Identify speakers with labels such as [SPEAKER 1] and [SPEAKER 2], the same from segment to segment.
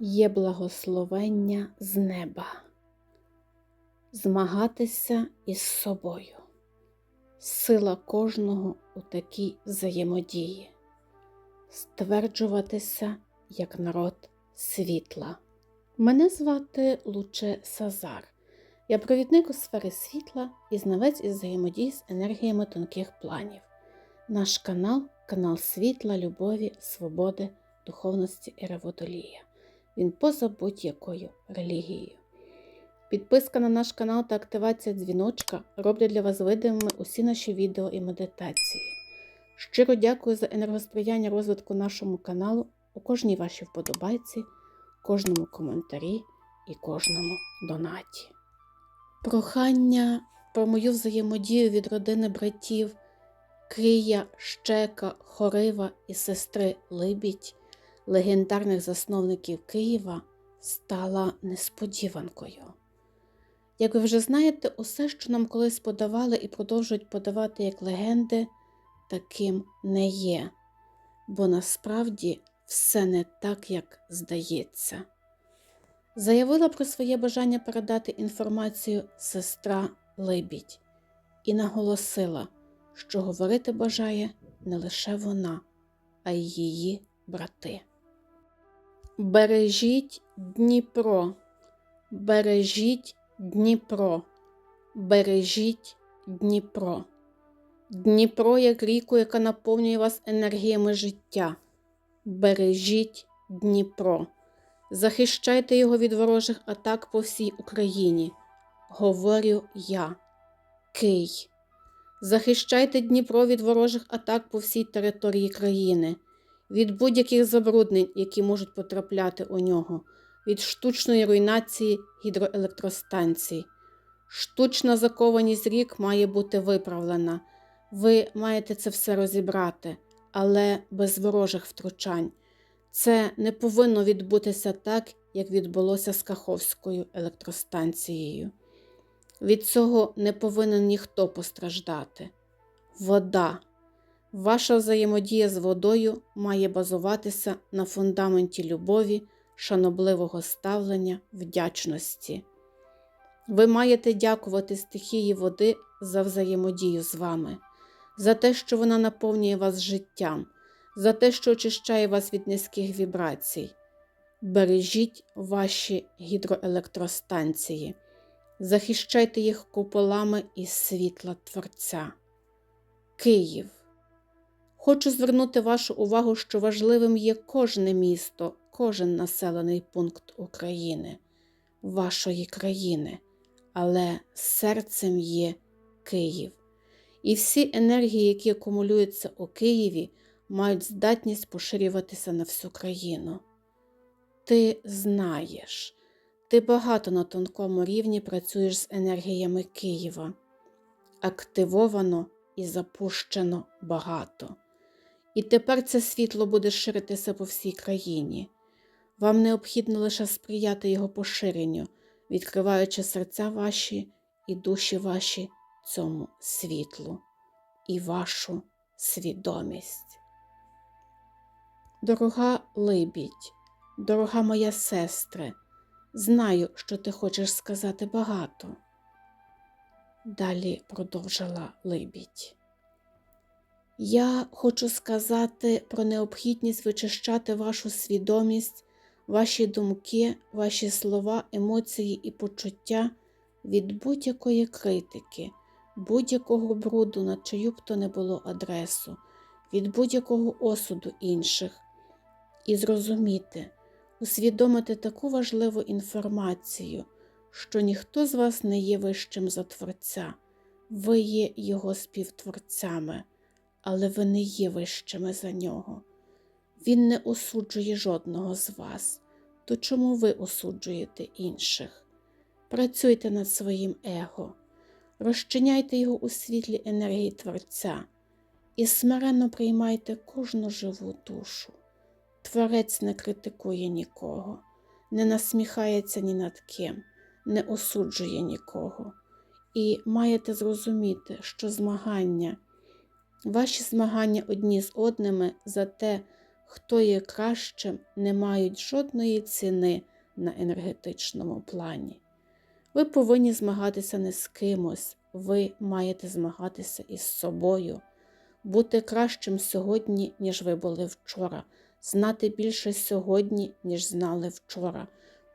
[SPEAKER 1] є благословення з неба, змагатися із собою, сила кожного у такій взаємодії, стверджуватися як народ світла. Мене звати Луче Сазар. Я провідник у сфери світла і знавець із взаємодії з енергіями тонких планів. Наш канал канал світла, любові, свободи, духовності і реводолія. Він поза будь-якою релігією. Підписка на наш канал та активація дзвіночка роблять для вас видимими усі наші відео і медитації. Щиро дякую за енергосприяння розвитку нашому каналу у кожній вашій вподобайці, кожному коментарі і кожному донаті. Прохання про мою взаємодію від родини братів Крія, Щека, Хорива і сестри Либідь, легендарних засновників Києва, стала несподіванкою. Як ви вже знаєте, усе, що нам колись подавали і продовжують подавати як легенди, таким не є, бо насправді все не так, як здається. Заявила про своє бажання передати інформацію сестра Либідь і наголосила, що говорити бажає не лише вона, а й її брати. Бережіть Дніпро, бережіть Дніпро, бережіть Дніпро. Дніпро як ріку, яка наповнює вас енергіями життя. Бережіть Дніпро. Захищайте його від ворожих атак по всій Україні. Говорю я, Кий. Захищайте Дніпро від ворожих атак по всій території країни, від будь-яких забруднень, які можуть потрапляти у нього, від штучної руйнації гідроелектростанцій. Штучна закованість рік має бути виправлена. Ви маєте це все розібрати, але без ворожих втручань. Це не повинно відбутися так, як відбулося з Каховською електростанцією. Від цього не повинен ніхто постраждати. Вода. Ваша взаємодія з водою має базуватися на фундаменті любові, шанобливого ставлення, вдячності. Ви маєте дякувати стихії води за взаємодію з вами, за те, що вона наповнює вас життям, за те, що очищає вас від низьких вібрацій. Бережіть ваші гідроелектростанції захищайте їх куполами із світла Творця. Київ. Хочу звернути вашу увагу, що важливим є кожне місто, кожен населений пункт України, вашої країни, але серцем є Київ. І всі енергії, які акумулюються у Києві, мають здатність поширюватися на всю країну. Ти знаєш, ти багато на тонкому рівні працюєш з енергіями Києва. Активовано і запущено багато. І тепер це світло буде ширитися по всій країні. Вам необхідно лише сприяти його поширенню, відкриваючи серця ваші і душі ваші цьому світлу і вашу свідомість. Дорога Либідь, дорога моя сестре. Знаю, що ти хочеш сказати багато. Далі продовжила Либідь. Я хочу сказати про необхідність вичищати вашу свідомість, ваші думки, ваші слова, емоції і почуття від будь-якої критики, будь-якого бруду, на чию б то не було адресу, від будь-якого осуду інших, і зрозуміти усвідомити таку важливу інформацію, що ніхто з вас не є вищим за Творця, ви є Його співтворцями, але ви не є вищими за нього. Він не осуджує жодного з вас, то чому ви осуджуєте інших? Працюйте над своїм его, розчиняйте його у світлі енергії Творця і смиренно приймайте кожну живу душу. Творець не критикує нікого, не насміхається ні над ким, не осуджує нікого. І маєте зрозуміти, що змагання, ваші змагання одні з одними за те, хто є кращим, не мають жодної ціни на енергетичному плані. Ви повинні змагатися не з кимось, ви маєте змагатися із собою, бути кращим сьогодні, ніж ви були вчора, знати більше сьогодні, ніж знали вчора,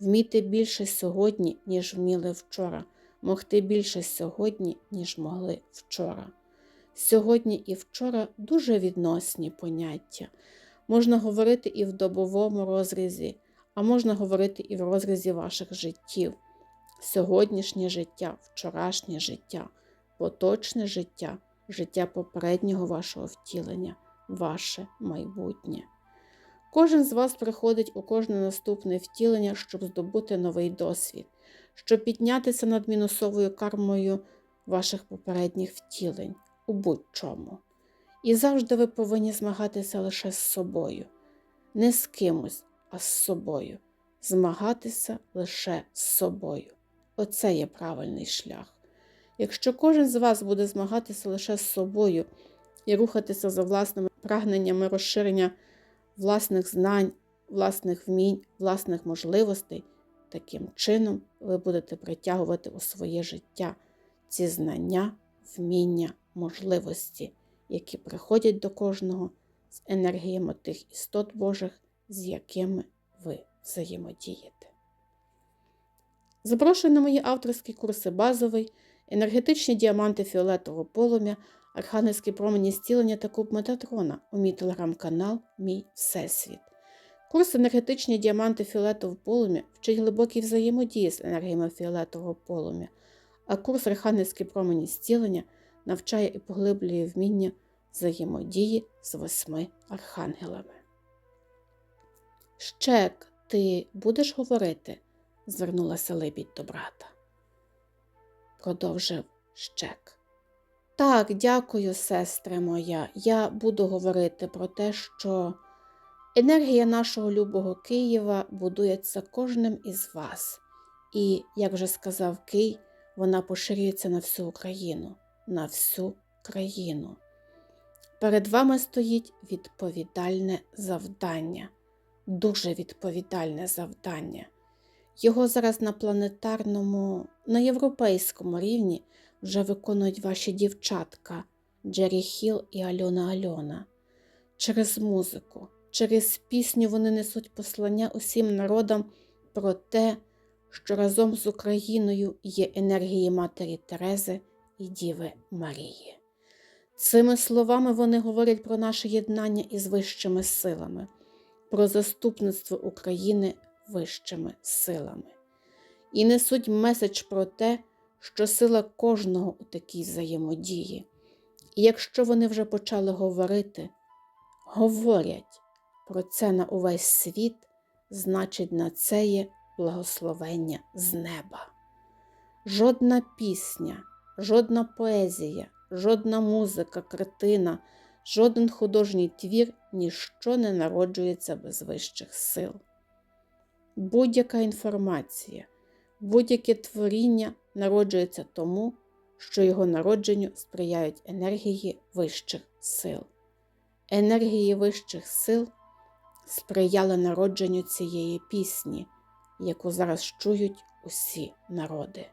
[SPEAKER 1] вміти більше сьогодні, ніж вміли вчора, могти більше сьогодні, ніж могли вчора. Сьогодні і вчора дуже відносні поняття. Можна говорити і в добовому розрізі, а можна говорити і в розрізі ваших життів. Сьогоднішнє життя, вчорашнє життя, поточне життя, життя попереднього вашого втілення, ваше майбутнє. Кожен з вас приходить у кожне наступне втілення, щоб здобути новий досвід, щоб піднятися над мінусовою кармою ваших попередніх втілень у будь-чому. І завжди ви повинні змагатися лише з собою, не з кимось, а з собою. Змагатися лише з собою. Оце є правильний шлях. Якщо кожен з вас буде змагатися лише з собою і рухатися за власними прагненнями розширення власних знань, власних вмінь, власних можливостей, таким чином ви будете притягувати у своє життя ці знання, вміння, можливості, які приходять до кожного з енергіями тих істот Божих, з якими ви взаємодієте. Запрошую на мої авторські курси базовий, енергетичні діаманти фіолетового полум'я, архангельські промені зцілення та куб Метатрона у мій телеграм-канал Мій Всесвіт. Курс енергетичні діаманти фіолетового полум'я вчить глибокій взаємодії з енергіями фіолетового полум'я, а курс архангельські промені зцілення навчає і поглиблює вміння взаємодії з восьми архангелами. Щек, ти будеш говорити? звернулася лебідь до брата. Продовжив щек. Так, дякую, сестре моя. Я буду говорити про те, що енергія нашого любого Києва будується кожним із вас. І, як вже сказав Кий, вона поширюється на всю Україну, на всю країну. Перед вами стоїть відповідальне завдання, дуже відповідальне завдання. Його зараз на планетарному, на європейському рівні вже виконують ваші дівчатка Джері Хіл і Альона Альона. Через музику, через пісню вони несуть послання усім народам про те, що разом з Україною є енергії Матері Терези і Діви Марії. Цими словами вони говорять про наше єднання із вищими силами, про заступництво України вищими силами. І несуть меседж про те, що сила кожного у такій взаємодії. І якщо вони вже почали говорити, говорять про це на увесь світ, значить, на це є благословення з неба. Жодна пісня, жодна поезія, жодна музика, картина, жоден художній твір ніщо не народжується без вищих сил. Будь-яка інформація, будь-яке творіння народжується тому, що його народженню сприяють енергії вищих сил. Енергії вищих сил сприяли народженню цієї пісні, яку зараз чують усі народи.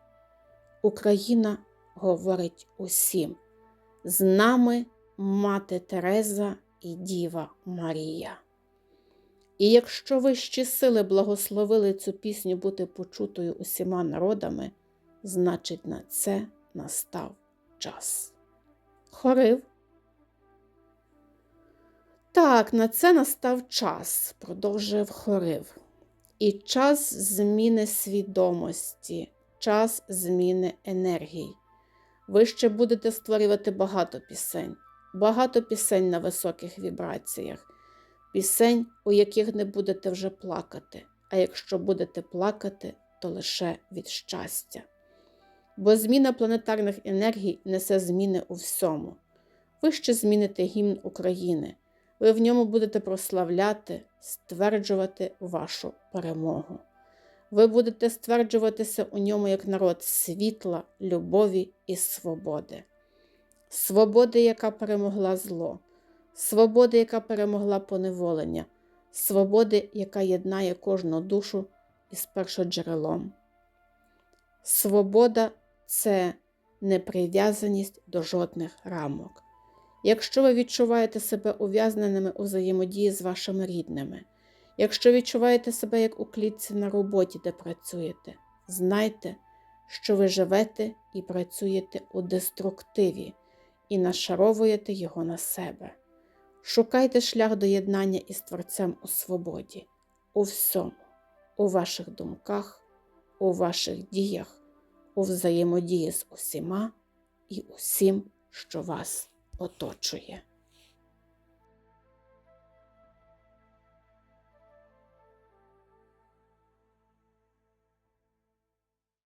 [SPEAKER 1] Україна говорить усім. З нами мати Тереза і Діва Марія. І якщо вищі сили благословили цю пісню бути почутою усіма народами, значить, на це настав час. Хорив. Так, на це настав час, продовжив хорив. І час зміни свідомості, час зміни енергій. Ви ще будете створювати багато пісень, багато пісень на високих вібраціях, пісень, у яких не будете вже плакати, а якщо будете плакати, то лише від щастя. Бо зміна планетарних енергій несе зміни у всьому. Ви ще зміните гімн України, ви в ньому будете прославляти, стверджувати вашу перемогу. Ви будете стверджуватися у ньому як народ світла, любові і свободи. Свободи, яка перемогла зло, свободи, яка перемогла поневолення, свободи, яка єднає кожну душу із першоджерелом. Свобода це неприв'язаність до жодних рамок. Якщо ви відчуваєте себе ув'язненими у взаємодії з вашими рідними, якщо відчуваєте себе як у клітці на роботі, де працюєте, знайте, що ви живете і працюєте у деструктиві і нашаровуєте його на себе. Шукайте шлях до єднання із Творцем у свободі, у всьому, у ваших думках, у ваших діях, у взаємодії з усіма і усім, що вас оточує.